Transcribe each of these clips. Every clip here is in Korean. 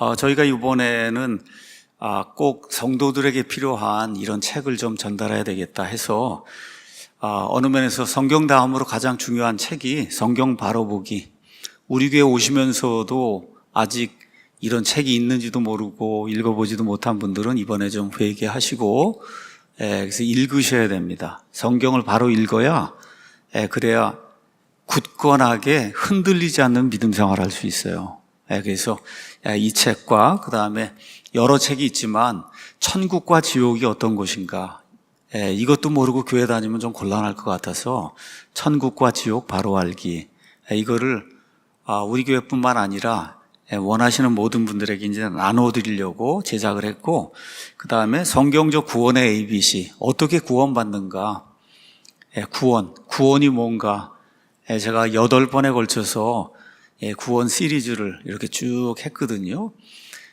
어, 저희가 이번에는 아, 꼭 성도들에게 필요한 이런 책을 좀 전달해야 되겠다 해서 아, 어느 면에서 성경 다음으로 가장 중요한 책이 성경 바로 보기. 우리 교회 오시면서도 아직 이런 책이 있는지도 모르고 읽어보지도 못한 분들은 이번에 좀 회개하시고 예, 그래서 읽으셔야 됩니다. 성경을 바로 읽어야 예, 그래야 굳건하게 흔들리지 않는 믿음 생활을 할 수 있어요. 예, 그래서 예, 이 책과 그 다음에 여러 책이 있지만 천국과 지옥이 어떤 곳인가? 예, 이것도 모르고 교회 다니면 좀 곤란할 것 같아서 천국과 지옥 바로 알기. 예, 이거를 아, 우리 교회뿐만 아니라 예, 원하시는 모든 분들에게 이제 나눠드리려고 제작을 했고 그 다음에 성경적 구원의 ABC 어떻게 구원받는가? 예, 구원. 구원이 뭔가? 예, 제가 여덟 번에 걸쳐서 예, 구원 시리즈를 이렇게 쭉 했거든요.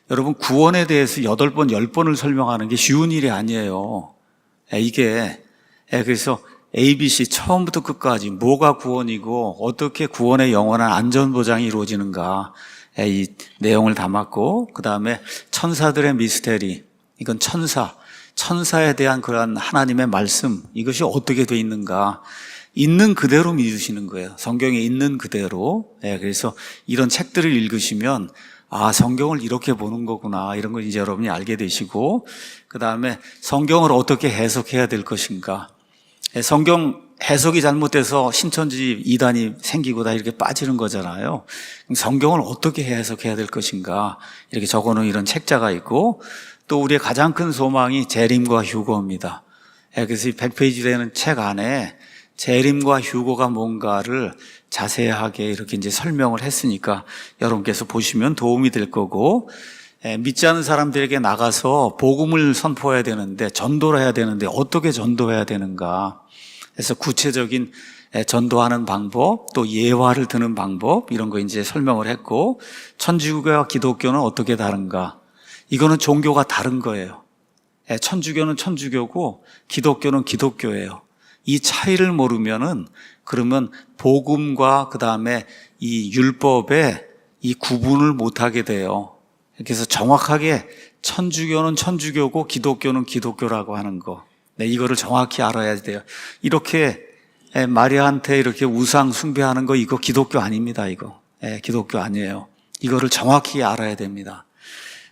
여러분 구원에 대해서 여덟 번, 열 번을 설명하는 게 쉬운 일이 아니에요. 예, 이게 예, 그래서 ABC 처음부터 끝까지 뭐가 구원이고 어떻게 구원의 영원한 안전 보장이 이루어지는가 예, 이 내용을 담았고 그 다음에 천사들의 미스테리 이건 천사 천사에 대한 그러한 하나님의 말씀 이것이 어떻게 돼 있는가 있는 그대로 믿으시는 거예요. 성경에 있는 그대로. 예, 그래서 이런 책들을 읽으시면 아, 성경을 이렇게 보는 거구나. 이런 걸 이제 여러분이 알게 되시고, 그 다음에 성경을 어떻게 해석해야 될 것인가. 예, 성경 해석이 잘못돼서 신천지 이단이 생기고 다 이렇게 빠지는 거잖아요. 성경을 어떻게 해석해야 될 것인가. 이렇게 적어 놓은 이런 책자가 있고, 또 우리의 가장 큰 소망이 재림과 휴거입니다. 예, 그래서 이 100페이지 되는 책 안에 재림과 휴거가 뭔가를 자세하게 이렇게 이제 설명을 했으니까 여러분께서 보시면 도움이 될 거고 예, 믿지 않는 사람들에게 나가서 복음을 선포해야 되는데 전도를 해야 되는데 어떻게 전도해야 되는가 그래서 구체적인 예, 전도하는 방법 또 예화를 드는 방법 이런 거 이제 설명을 했고 천주교와 기독교는 어떻게 다른가 이거는 종교가 다른 거예요. 예, 천주교는 천주교고 기독교는 기독교예요. 이 차이를 모르면은 그러면 복음과 그 다음에 이 율법의 이 구분을 못하게 돼요. 그래서 정확하게 천주교는 천주교고 기독교는 기독교라고 하는 거. 네, 이거를 정확히 알아야 돼요. 이렇게 예, 마리아한테 이렇게 우상 숭배하는 거 이거 기독교 아닙니다. 이거 예, 기독교 아니에요. 이거를 정확히 알아야 됩니다.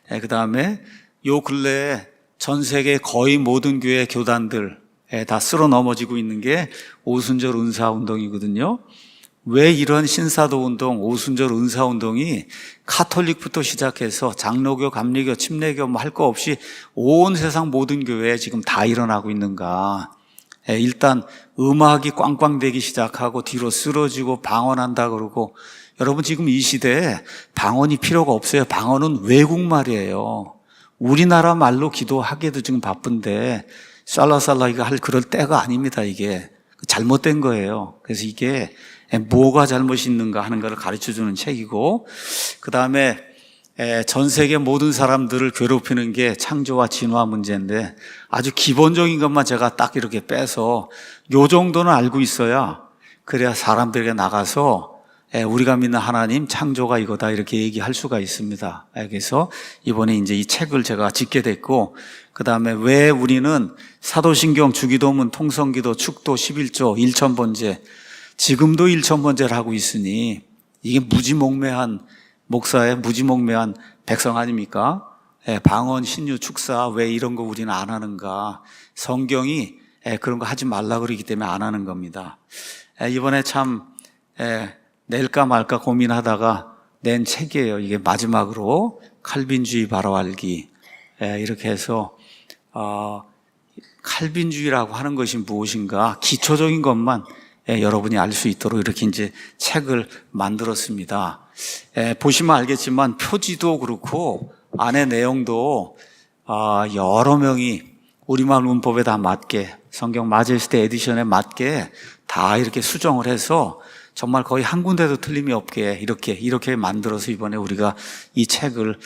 그 다음에 요 근래에 전 세계 거의 모든 교회 교단들 예, 다 쓸어 넘어지고 있는 게 오순절 은사 운동이거든요. 왜 이런 신사도 운동, 오순절 은사 운동이 카톨릭부터 시작해서 장로교, 감리교, 침례교 뭐 할 거 없이 온 세상 모든 교회에 지금 다 일어나고 있는가? 예, 일단 음악이 꽝꽝대기 시작하고 뒤로 쓰러지고 방언한다 그러고 여러분 지금 이 시대에 방언이 필요가 없어요. 방언은 외국 말이에요. 우리나라 말로 기도하기도 지금 바쁜데 살라살라 이거 할 그럴 때가 아닙니다, 이게. 잘못된 거예요. 그래서 이게 뭐가 잘못이 있는가 하는 것을 가르쳐 주는 책이고, 그 다음에 전 세계 모든 사람들을 괴롭히는 게 창조와 진화 문제인데 아주 기본적인 것만 제가 딱 이렇게 빼서 요 정도는 알고 있어야 그래야 사람들에게 나가서 우리가 믿는 하나님 창조가 이거다 이렇게 얘기할 수가 있습니다. 그래서 이번에 이제 이 책을 제가 짓게 됐고 그 다음에 왜 우리는 사도신경, 주기도문, 통성기도, 축도, 11조, 일천번제 지금도 일천번제를 하고 있으니 이게 무지몽매한 목사의 무지몽매한 백성 아닙니까? 방언, 신유, 축사 왜 이런 거 우리는 안 하는가? 성경이 그런 거 하지 말라 그러기 때문에 안 하는 겁니다. 이번에 참 낼까 말까 고민하다가 낸 책이에요. 이게 마지막으로 칼빈주의 바로 알기 이렇게 해서 어, 칼빈주의라고 하는 것이 무엇인가 기초적인 것만 예, 여러분이 알 수 있도록 이렇게 이제 책을 만들었습니다. 예, 보시면 알겠지만 표지도 그렇고 안에 내용도 아, 여러 명이 우리말 문법에 다 맞게 성경 마제스테 에디션에 맞게 다 이렇게 수정을 해서 정말 거의 한 군데도 틀림이 없게 이렇게 이렇게 만들어서 이번에 우리가 이 책을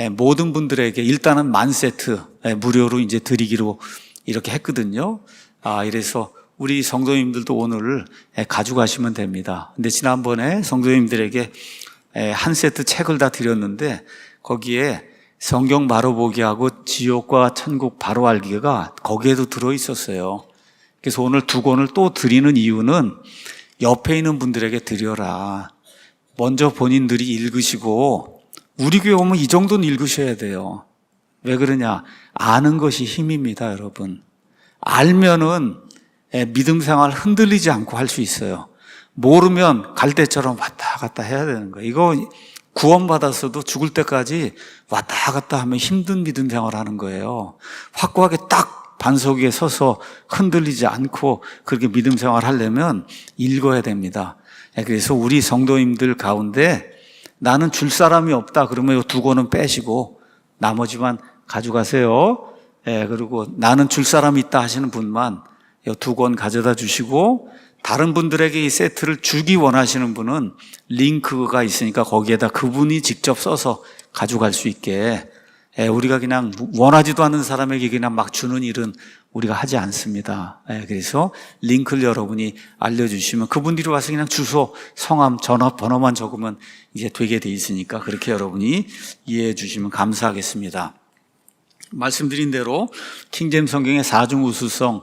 예, 모든 분들에게 일단은 만 세트 무료로 이제 드리기로 이렇게 했거든요. 아, 이래서 우리 성도님들도 오늘 가져가시면 됩니다. 근데 지난번에 성도님들에게 한 세트 책을 다 드렸는데 거기에 성경 바로 보기하고 지옥과 천국 바로 알기가 거기에도 들어 있었어요. 그래서 오늘 두 권을 또 드리는 이유는 옆에 있는 분들에게 드려라. 먼저 본인들이 읽으시고 우리 교회 오면 이 정도는 읽으셔야 돼요. 왜 그러냐? 아는 것이 힘입니다, 여러분. 알면은 예, 믿음 생활 흔들리지 않고 할 수 있어요. 모르면 갈 때처럼 왔다 갔다 해야 되는 거예요. 이거 구원받았어도 죽을 때까지 왔다 갔다 하면 힘든 믿음 생활 하는 거예요. 확고하게 딱 반석 위에 서서 흔들리지 않고 그렇게 믿음 생활 하려면 읽어야 됩니다. 예, 그래서 우리 성도님들 가운데 나는 줄 사람이 없다 그러면 이두 권은 빼시고 나머지만 가져가세요. 예, 그리고 나는 줄 사람이 있다 하시는 분만 이두권 가져다 주시고 다른 분들에게 이 세트를 주기 원하시는 분은 링크가 있으니까 거기에다 그분이 직접 써서 가져갈 수 있게 예, 우리가 그냥 원하지도 않는 사람에게 그냥 막 주는 일은 우리가 하지 않습니다. 예, 그래서 링크를 여러분이 알려주시면 그분들이 와서 그냥 주소, 성함, 전화 번호만 적으면 이제 되게 돼 있으니까 그렇게 여러분이 이해해 주시면 감사하겠습니다. 말씀드린 대로 킹잼 성경의 사중 우수성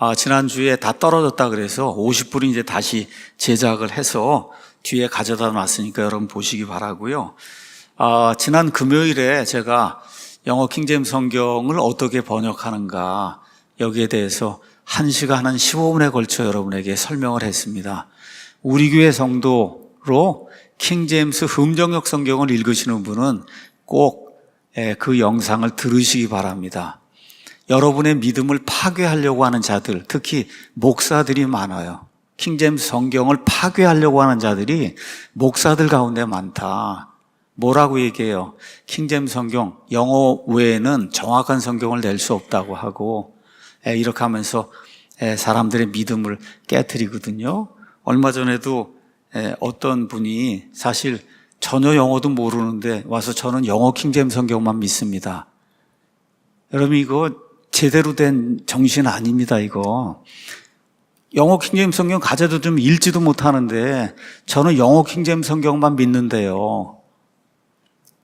아, 지난주에 다 떨어졌다 그래서 50불이 이제 다시 제작을 해서 뒤에 가져다 놨으니까 여러분 보시기 바라고요. 아, 지난 금요일에 제가 영어 킹잼 성경을 어떻게 번역하는가 여기에 대해서 1시간 한 15분에 걸쳐 여러분에게 설명을 했습니다. 우리 교회 성도로 킹제임스 흠정역 성경을 읽으시는 분은 꼭 그 영상을 들으시기 바랍니다. 여러분의 믿음을 파괴하려고 하는 자들, 특히 목사들이 많아요. 킹제임스 성경을 파괴하려고 하는 자들이 목사들 가운데 많다. 뭐라고 얘기해요? 킹제임스 성경, 영어 외에는 정확한 성경을 낼 수 없다고 하고, 이렇게 하면서 사람들의 믿음을 깨뜨리거든요. 얼마 전에도 어떤 분이 사실 전혀 영어도 모르는데 와서 저는 영어 킹제임스 성경만 믿습니다. 여러분 이거 제대로 된 정신 아닙니다, 이거. 영어 킹제임스 성경 가져도 좀 읽지도 못하는데 저는 영어 킹제임스 성경만 믿는데요.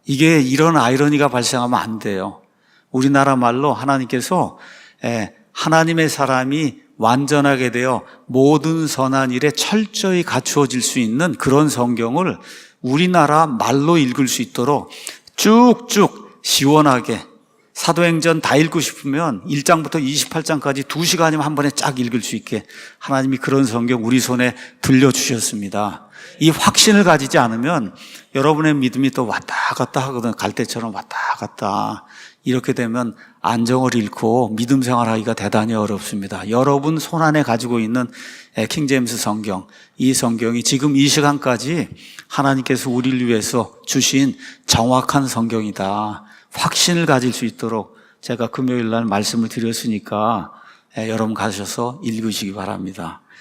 이게 이런 아이러니가 발생하면 안 돼요. 우리나라 말로 하나님께서 예, 하나님의 사람이 완전하게 되어 모든 선한 일에 철저히 갖추어질 수 있는 그런 성경을 우리나라 말로 읽을 수 있도록 쭉쭉 시원하게 사도행전 다 읽고 싶으면 1장부터 28장까지 2시간이면 한 번에 쫙 읽을 수 있게 하나님이 그런 성경 우리 손에 들려주셨습니다. 이 확신을 가지지 않으면 여러분의 믿음이 또 왔다 갔다 하거든. 갈 때처럼 왔다 갔다. 이렇게 되면 안정을 잃고 믿음 생활하기가 대단히 어렵습니다. 여러분 손안에 가지고 있는 킹제임스 성경, 이 성경이 지금 이 시간까지 하나님께서 우리를 위해서 주신 정확한 성경이다. 확신을 가질 수 있도록 제가 금요일 날 말씀을 드렸으니까 여러분 가셔서 읽으시기 바랍니다.